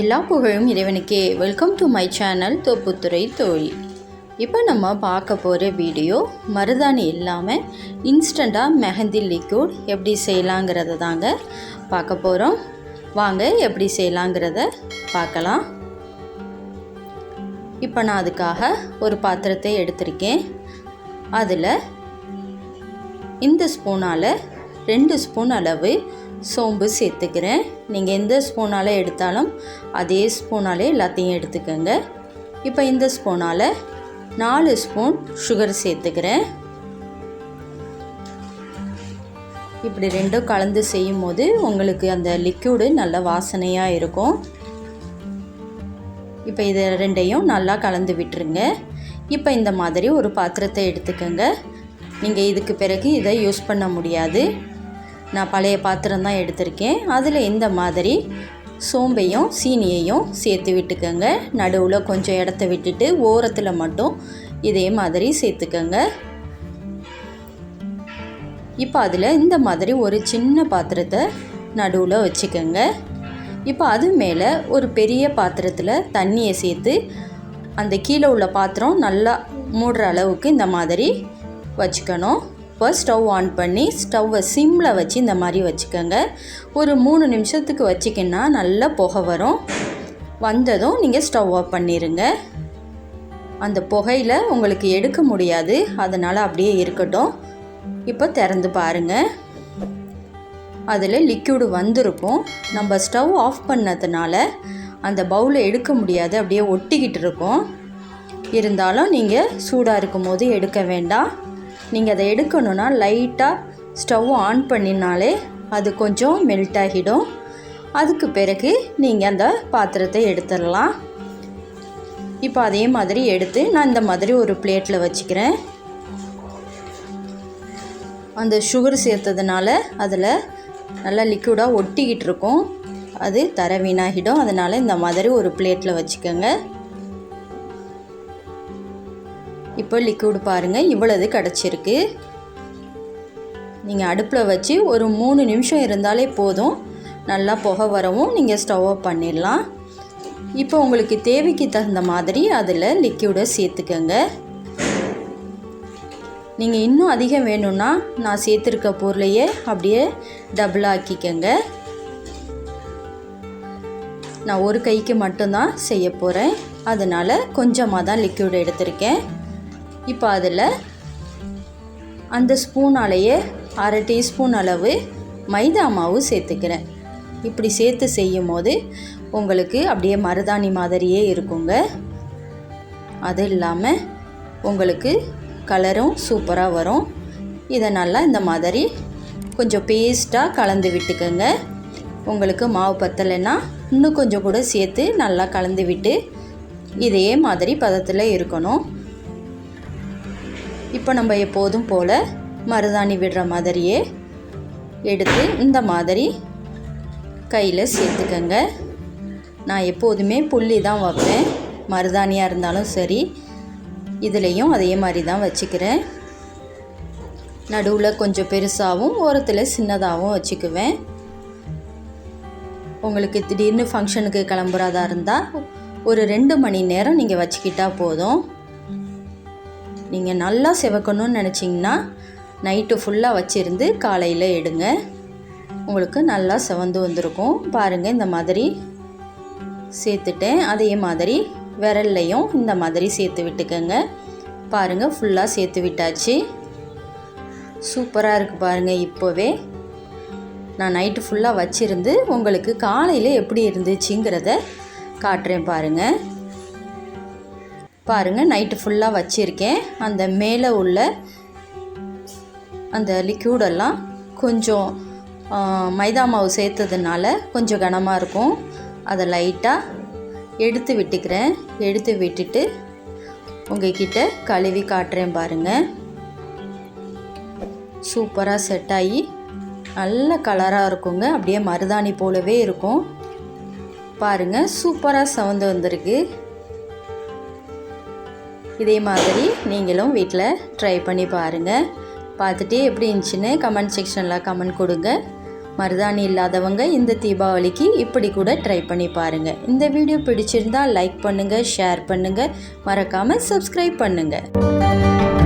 எல்லா புகழும் இறைவனுக்கே. Welcome to my channel Thopputhurai Thozhi இப்போ நம்ம பார்க்க போகிற வீடியோ மருதாணி இல்லாமல் இன்ஸ்டண்ட்டாக மெஹந்தி லிக்யூட் எப்படி செய்யலாங்கிறத தாங்க பார்க்க போகிறோம் வாங்க எப்படி செய்யலாங்கிறத பார்க்கலாம். இப்போ நான் அதுக்காக ஒரு பாத்திரத்தை எடுத்திருக்கேன். அதில் இந்த ஸ்பூனால் ரெண்டு ஸ்பூன் அளவு சோம்பு சேர்த்துக்கிறேன். நீங்கள் எந்த ஸ்பூனால் எடுத்தாலும் அதே ஸ்பூனாலே எல்லாத்தையும் எடுத்துக்கோங்க. இப்போ இந்த ஸ்பூனால் நாலு ஸ்பூன் சுகர் சேர்த்துக்கிறேன். இப்படி ரெண்டும் கலந்து செய்யும் போது உங்களுக்கு அந்த லிக்யூடு நல்ல வாசனையாக இருக்கும். இப்போ இதை ரெண்டையும் நல்லா கலந்து விட்டுருங்க. இப்போ இந்த மாதிரி ஒரு பாத்திரத்தை எடுத்துக்கோங்க. நீங்கள் இதுக்கு பிறகு இதை யூஸ் பண்ண முடியாது. நான் பழைய பாத்திரம் தான் எடுத்திருக்கேன். அதில் இந்த மாதிரி சோம்பையும் சீனியையும் சேர்த்து விட்டுக்கோங்க. நடுவில் கொஞ்சம் இடத்த விட்டுட்டு ஓரத்தில் மட்டும் இதே மாதிரி சேர்த்துக்கோங்க. இப்போ அதில் இந்த மாதிரி ஒரு சின்ன பாத்திரத்தை நடுவில் வச்சுக்கோங்க. இப்போ அது மேலே ஒரு பெரிய பாத்திரத்தில் தண்ணியை சேர்த்து அந்த கீழே உள்ள பாத்திரம் நல்லா மூடுற அளவுக்கு இந்த மாதிரி வச்சுக்கணும். இப்போ ஸ்டவ் ஆன் பண்ணி ஸ்டவ்வை சிம்மில் வச்சு இந்த மாதிரி வச்சுக்கோங்க. ஒரு மூணு நிமிஷத்துக்கு வச்சிங்கன்னா நல்லா புகை வரும். வந்ததும் நீங்கள் ஸ்டவ் ஆஃப் பண்ணிடுங்க அந்த புகையில் உங்களுக்கு எடுக்க முடியாது. அதனால் அப்படியே இருக்கட்டும். இப்போ திறந்து பாருங்கள் அதில் லிக்யூடு வந்திருக்கும். நம்ம ஸ்டவ் ஆஃப் பண்ணதுனால அந்த பவுலை எடுக்க முடியாது. அப்படியே ஒட்டிக்கிட்டு இருக்கும். இருந்தாலும் நீங்கள் சூடாக இருக்கும் போது எடுக்க வேண்டாம். நீங்கள் அதை எடுக்கணுன்னா லைட்டாக ஸ்டவ் ஆன் பண்ணினாலே அது கொஞ்சம் மெல்ட் ஆகிடும். அதுக்கு பிறகு நீங்கள் அந்த பாத்திரத்தை எடுத்துடலாம். இப்போ அதே மாதிரி எடுத்து நான் இந்த மாதிரி ஒரு பிளேட்டில் வச்சுக்கிறேன். அந்த சுகர் சேர்த்ததுனால அதில் நல்லா லிக்விடாக ஒட்டிக்கிட்டு இருக்கும். அது தர வீணாகிடும். அதனால் இந்த மாதிரி ஒரு பிளேட்டில் வச்சுக்கோங்க. இப்போ லிக்விட் பாருங்கள் இவ்வளவு கிடச்சிருக்கு. நீங்கள் அடுப்பில் வச்சு ஒரு மூணு நிமிஷம் இருந்தாலே போதும். நல்லா புகை வரவும் நீங்கள் ஸ்டவ் ஆஃப் பண்ணிடலாம். இப்போ உங்களுக்கு தேவைக்கு தகுந்த மாதிரி அதில் லிக்யூடை சேர்த்துக்கோங்க. நீங்கள் இன்னும் அதிகம் வேணும்னா நான் சேர்த்துருக்க பொருளையே அப்படியே டபுள் ஆக்கிக்கோங்க. நான் ஒரு கைக்கு மட்டும்தான் செய்ய போகிறேன் அதனால் கொஞ்சமாக தான் லிக்யூட் எடுத்திருக்கேன். இப்போ அதில் அந்த ஸ்பூனாலேயே அரை டீஸ்பூன் அளவு மைதா மாவு சேர்த்துக்கிறேன். இப்படி சேர்த்து செய்யும் போது உங்களுக்கு அப்படியே மருதாணி மாதிரியே இருக்குங்க. அது இல்லாமல் உங்களுக்கு கலரும் சூப்பராக வரும். இதை நல்லா இந்த மாதிரி கொஞ்சம் பேஸ்ட்டாக கலந்து விட்டுக்கோங்க. உங்களுக்கு மாவு பத்தலைன்னா இன்னும் கொஞ்சம் கூட சேர்த்து நல்லா கலந்து விட்டு இதே மாதிரி பதத்தில் இருக்கணும். இப்போ நம்ம எப்போதும் போல் மருதாணி விடுற மாதிரியே எடுத்து இந்த மாதிரி கையில் சேர்த்துக்கங்க. நான் எப்போதுமே புள்ளி தான் வைப்பேன். மருதாணியாக இருந்தாலும் சரி இதுலேயும் அதே மாதிரி தான் வச்சுக்கிறேன். நடுவில் கொஞ்சம் பெருசாகவும் ஓரத்தில் சின்னதாகவும் வச்சுக்குவேன். உங்களுக்கு திடீர்னு ஃபங்க்ஷனுக்கு கிளம்புறதா இருந்தால் ஒரு ரெண்டு மணி நேரம் நீங்கள் வச்சுக்கிட்டால் போதும். நீங்கள் நல்லா செவக்கணும்னு நினச்சிங்கன்னா நைட்டு ஃபுல்லாக வச்சுருந்து காலையில் எடுங்க. உங்களுக்கு நல்லா செவந்து வந்திருக்கும். பாருங்கள் இந்த மாதிரி சேர்த்துட்டேன். அதே மாதிரி விரல்லையும் இந்த மாதிரி சேர்த்து விட்டுக்கோங்க. பாருங்கள் ஃபுல்லாக சேர்த்து விட்டாச்சு. சூப்பராக இருக்குது பாருங்கள் இப்போவே. நான் நைட்டு ஃபுல்லாக வச்சுருந்து உங்களுக்கு காலையில் எப்படி இருந்துச்சுங்கிறத காட்டுறேன் பாருங்கள் பாருங்கள் நைட்டு ஃபுல்லாக வச்சுருக்கேன். அந்த மேலே உள்ள அந்த லிக்யூடெல்லாம் கொஞ்சம் மைதா மாவு சேர்த்ததுனால கொஞ்சம் கனமாக இருக்கும். அதை லைட்டாக எடுத்து விட்டுக்கிறேன். எடுத்து விட்டுட்டு உங்ககிட்ட கழுவி காட்டுறேன் பாருங்கள் சூப்பராக செட் ஆகி நல்ல கலராக இருக்குங்க. அப்படியே மருதாணி போலவே இருக்கும். பாருங்கள் சூப்பராக சவுந்து வந்திருக்கு. இதே மாதிரி நீங்களும் வீட்டில் ட்ரை பண்ணி பாருங்கள் பார்த்துட்டு எப்படி இருந்துச்சுன்னு கமெண்ட் செக்ஷனில் கமெண்ட் கொடுங்க. மருதாணி இல்லாதவங்க இந்த தீபாவளிக்கு இப்படி கூட ட்ரை பண்ணி பாருங்கள் இந்த வீடியோ பிடிச்சிருந்தா லைக் பண்ணுங்கள் ஷேர் பண்ணுங்கள் மறக்காமல் சப்ஸ்கிரைப் பண்ணுங்கள்